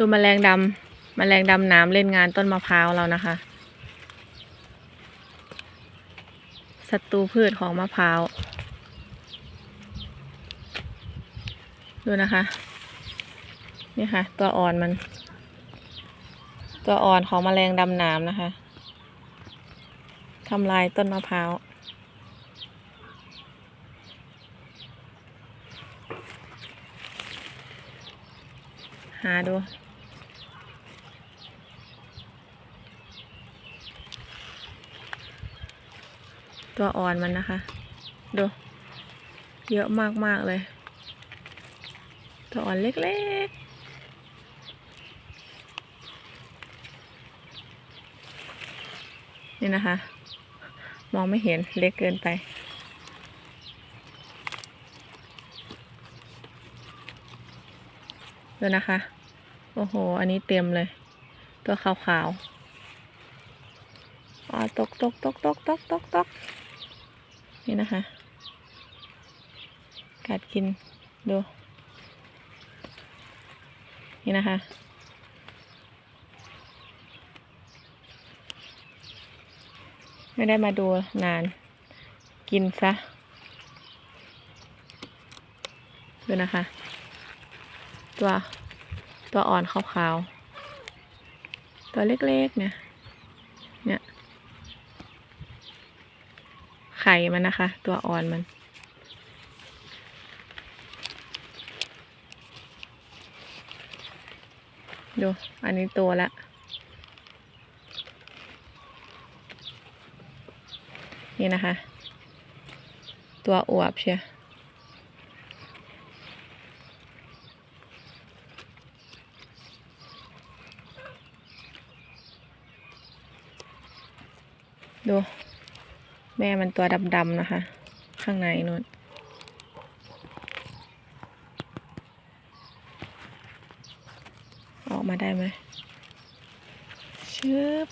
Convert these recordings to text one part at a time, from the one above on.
ดูแมลงดำแมลงดำน้ำเล่นงานต้นมะพร้าวเรานะคะศัตรูพืชของมะพร้าว ดูนะคะ นี่ค่ะ ตัวอ่อนมัน ตัวอ่อนของแมลงดำน้ำนะคะทำลายต้นมะพร้าวหาดู ตัวอ่อนมันนะคะ ดู เยอะมาก ๆ เลย ตัวอ่อนเล็ก ๆนี่นะคะ มองไม่เห็นเล็กเกินไป ดูนะคะ โอ้โห อันนี้เต็มเลย ตัวขาวๆอ๋อตกตกตกตกตกตกตก นี่นะคะ กัดกินดู นี่นะคะ ไม่ได้มาดูนาน กินซะ ดูนะคะ ตัวตัวอ่อนขาวๆ ตัวเล็กๆ เนี่ย เนี่ย ไข่มันนะคะ ตัวอ่อนมัน ดู อันนี้ตัวละนี่นะคะ ตัวอวบเชียวดู แม่มันตัวดำๆนะคะ ข้างในนู่นออกมาได้ไหมชึบ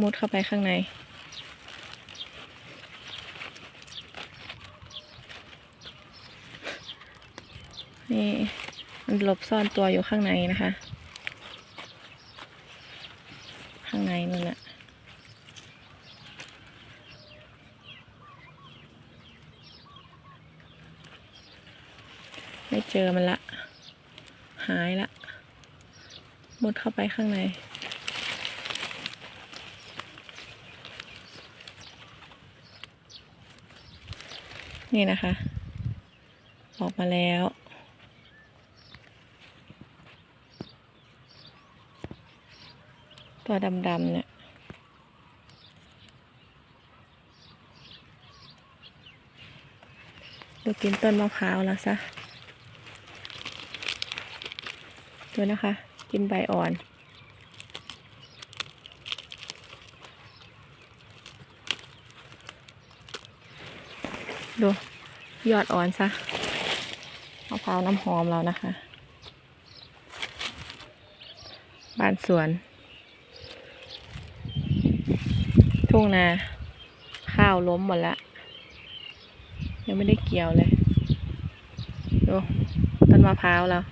มุดเข้าไปข้างใน นี่ มันหลบซ่อนตัวอยู่ข้างในนะคะ ข้างในนั่นแหละไม่เจอมันละ หายละมุดเข้าไปข้างใน นี่นะคะ ออกมาแล้ว ตัวดำๆเนี่ยดูกินต้นมะพร้าวแล้วซะดูนะคะ กินใบอ่อน ดู ยอดอ่อนซะมะพร้าวน้ำหอมแล้วนะคะ บ้านสวน ทุ่ งนา ข้าวล้มหมดละ ยังไม่ได้เกี่ยวเลย ดู ต้นมะพร้าวแล้ว